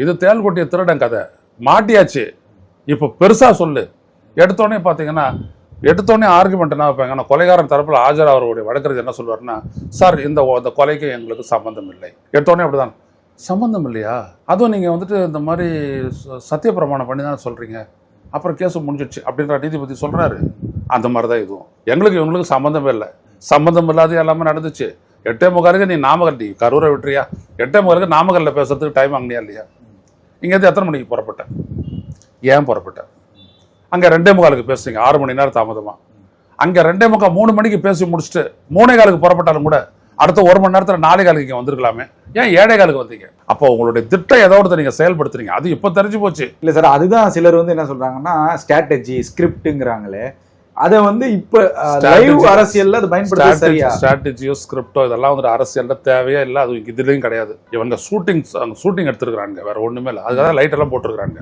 இது தேல்கொட்டிய திருடன் கதை. மாட்டியாச்சு. இப்போ பெருசாக சொல்லு. எடுத்தோடனே பார்த்தீங்கன்னா எடுத்தோடனே ஆர்குமெண்ட் என்ன வைப்பாங்க? ஆனால் கொலைகாரன் தரப்பில் ஆஜர் அவருடைய வழக்கறிஞர் என்ன சொல்வாருன்னா சார் இந்த இந்த கொலைக்கு எங்களுக்கு சம்மந்தம் இல்லை. எடுத்தோடனே அப்படிதான். சம்மந்தம் இல்லையா? அதுவும் நீங்கள் வந்துட்டு இந்த மாதிரி ச- சத்தியப்பிரமாணம் பண்ணி தான் சொல்கிறீங்க அப்புறம் கேஸ் முடிஞ்சிடுச்சு அப்படின்ற நீதிபதி சொல்கிறாரு அந்த மாதிரி தான் இதுவும். எங்களுக்கு இவங்களுக்கு சம்மந்தமே இல்லை. சம்மந்தம் இல்லாத எல்லாமே நடந்துச்சு. எட்டே முகாருக்கு நீ நாமக்கல் நீ கரூரை விட்டுறியா? எட்டே முகாருக்கு நாமக்கல்ல பேசுறதுக்கு டைம் வாங்கினியா இல்லையா? இங்கேருந்து எத்தனை மணிக்கு புறப்பட்டேன்? ஏன் புறப்பட்டேன்? அங்கே ரெண்டே முக்காலுக்கு பேசுறீங்க. ஆறு மணி நேரம் தாமதமாக அங்கே ரெண்டே முக்கால் மூணு மணிக்கு பேசி முடிச்சுட்டு மூணே காலுக்கு புறப்பட்டாலும் கூட அடுத்த ஒரு மணி நேரத்தில் நாலே காலுக்கு இங்கே வந்திருக்கலாமே. ஏன் ஏழே காலுக்கு வந்தீங்க? அப்போ உங்களுடைய திட்டம் ஏதோ ஒருத்தர் நீங்கள் செயல்படுத்துறீங்க. அது இப்போ தெரிஞ்சு போச்சு. இல்லை சார் அதுதான் சிலர் வந்து என்ன சொல்கிறாங்கன்னா ஸ்ட்ராட்டஜி ஸ்கிரிப்டுங்கிறாங்களே அதை வந்து இப்ப லைவ். அரசியல்ல அது பயன்படுத்த ஸ்ட்ராட்டஜியோ ஸ்கிரிப்டோ இதெல்லாம் வந்துட்டு அரசியல்ல தேவையே இல்லை அது இதுலயும் கிடையாது. இவங்க ஷூட்டிங் ஷூட்டிங் எடுத்துருக்காங்க வேற ஒண்ணுமே இல்லை. அதுக்காக லைட் எல்லாம் போட்டிருக்காங்க